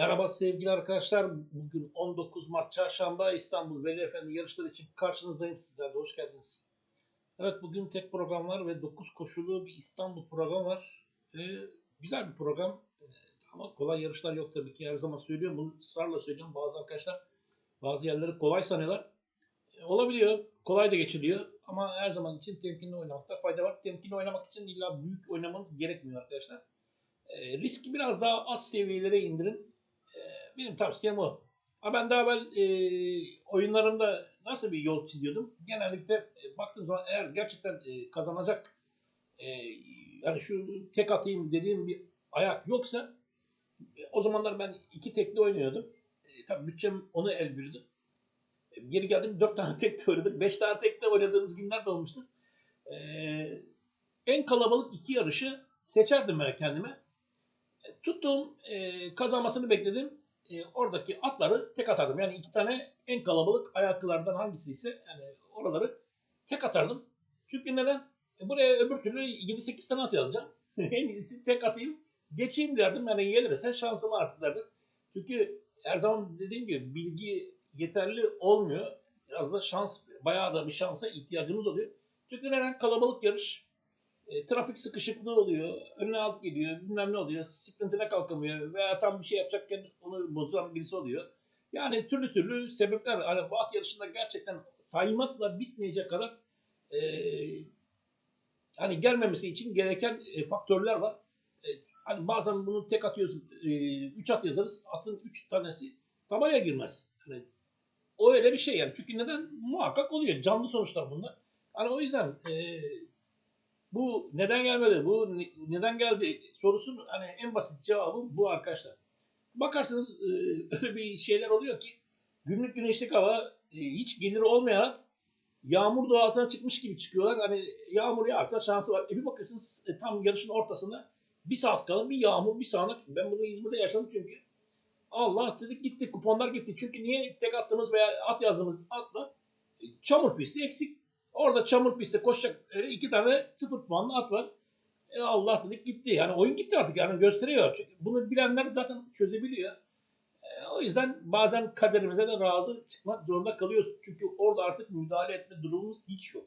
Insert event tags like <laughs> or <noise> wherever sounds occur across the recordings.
Merhaba sevgili arkadaşlar. Bugün 19 Mart Çarşamba İstanbul Veli Efendi yarışları için karşınızdayım sizlerle. Hoş geldiniz. Evet bugün tek program var ve 9 koşulu bir İstanbul programı var. Ee, güzel bir program. Ee, ama kolay yarışlar yok tabii ki. Her zaman söylüyorum. Bunu ısrarla söylüyorum. Bazı arkadaşlar bazı yerleri kolay sanıyorlar. Ee, olabiliyor. Kolay da geçiliyor. Ama her zaman için temkinli oynamakta fayda var. Temkinli oynamak için illa büyük oynamanız gerekmiyor arkadaşlar. Ee, riski biraz daha az seviyelere indirin. Benim tavsiyem o. Ha ben daha evvel e, oyunlarımda nasıl bir yol çiziyordum? Genellikle e, baktığım zaman eğer gerçekten e, kazanacak e, yani şu tek atayım dediğim bir ayak yoksa e, o zamanlar ben iki tekli oynuyordum. E, tabii bütçem onu el. E, geri geldim dört tane <laughs> tekli oynadık. Beş tane tekli oynadığımız günler de olmuştu. E, en kalabalık iki yarışı seçerdim ben kendime. E, tuttuğum e, kazanmasını bekledim. E, oradaki atları tek atardım. Yani iki tane en kalabalık ayaklılardan hangisi ise yani oraları tek atardım. Çünkü neden? E, buraya öbür türlü 7-8 tane at yazacağım. <laughs> en iyisi tek atayım. Geçeyim derdim. Yani gelirse şansımı artık derdim. Çünkü her zaman dediğim gibi bilgi yeterli olmuyor. Biraz da şans, bayağı da bir şansa ihtiyacımız oluyor. Çünkü neden? Kalabalık yarış. E, trafik sıkışıklığı oluyor. Önüne alt geliyor. Bilmem ne oluyor. Sprintine kalkamıyor. Veya tam bir şey yapacakken onu bozan birisi oluyor. Yani türlü türlü sebepler. Hani bu yarışında gerçekten saymakla bitmeyecek kadar e, hani gelmemesi için gereken e, faktörler var. E, hani bazen bunu tek atıyorsun, e, üç at yazarız. Atın üç tanesi tabelaya girmez. Hani o öyle bir şey yani. Çünkü neden? Muhakkak oluyor. Canlı sonuçlar bunlar. Hani o yüzden e, bu neden gelmedi, bu ne- neden geldi sorusunun hani en basit cevabı bu arkadaşlar. Bakarsınız e, <laughs> öyle bir şeyler oluyor ki günlük güneşlik hava e, hiç geliri olmayan yağmur doğasına çıkmış gibi çıkıyorlar. Hani yağmur yağarsa şansı var. E bir bakıyorsunuz e, tam yarışın ortasında bir saat kala bir yağmur bir sağanak. Ben bunu İzmir'de yaşadım çünkü. Allah dedik gitti kuponlar gitti. Çünkü niye tek attığımız veya at yazdığımız atla çamur pisti eksik. Orada çamur pistte koşacak e, iki tane sıfır puanlı at var. E Allah dedik gitti. Yani oyun gitti artık yani gösteriyor. Bunu bilenler zaten çözebiliyor. E, o yüzden bazen kaderimize de razı çıkmak zorunda kalıyoruz. Çünkü orada artık müdahale etme durumumuz hiç yok.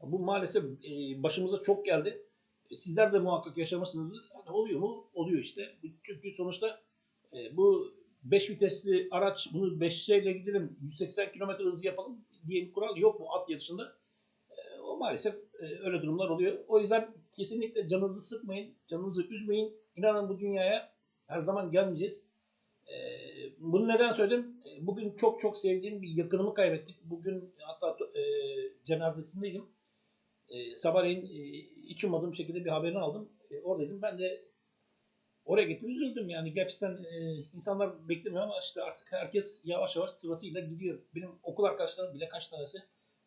Bu maalesef e, başımıza çok geldi. E, sizler de muhakkak yaşamışsınızdır. Hani oluyor mu? Oluyor işte. Çünkü sonuçta e, bu 5 vitesli araç bunu 5 ile gidelim 180 km hızı yapalım diye bir kural yok bu at yarışında. E, o maalesef e, öyle durumlar oluyor. O yüzden kesinlikle canınızı sıkmayın, canınızı üzmeyin. İnanın bu dünyaya her zaman gelmeyeceğiz. E, bunu neden söyledim? E, bugün çok çok sevdiğim bir yakınımı kaybettik. Bugün hatta e, cenazesindeydim. E, sabahleyin e, hiç ummadığım şekilde bir haberini aldım. Oradaydım. Ben de oraya gittim üzüldüm yani gerçekten e, insanlar beklemiyor ama işte artık herkes yavaş yavaş sırasıyla gidiyor. Benim okul arkadaşlarım bile kaç tanesi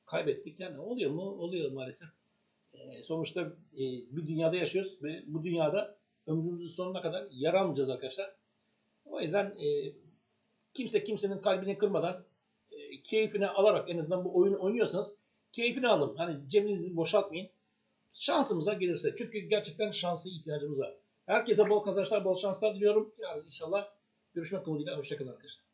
kaybettik yani oluyor mu? Oluyor maalesef. E, sonuçta e, bir dünyada yaşıyoruz ve bu dünyada ömrümüzün sonuna kadar yer almayacağız arkadaşlar. O yüzden e, kimse kimsenin kalbini kırmadan e, keyfini alarak en azından bu oyunu oynuyorsanız keyfini alın. Hani cebinizi boşaltmayın. Şansımıza gelirse. Çünkü gerçekten şansa ihtiyacımız var. Herkese bol kazançlar, bol şanslar diliyorum. Yani inşallah görüşmek umuduyla. Hoşçakalın arkadaşlar.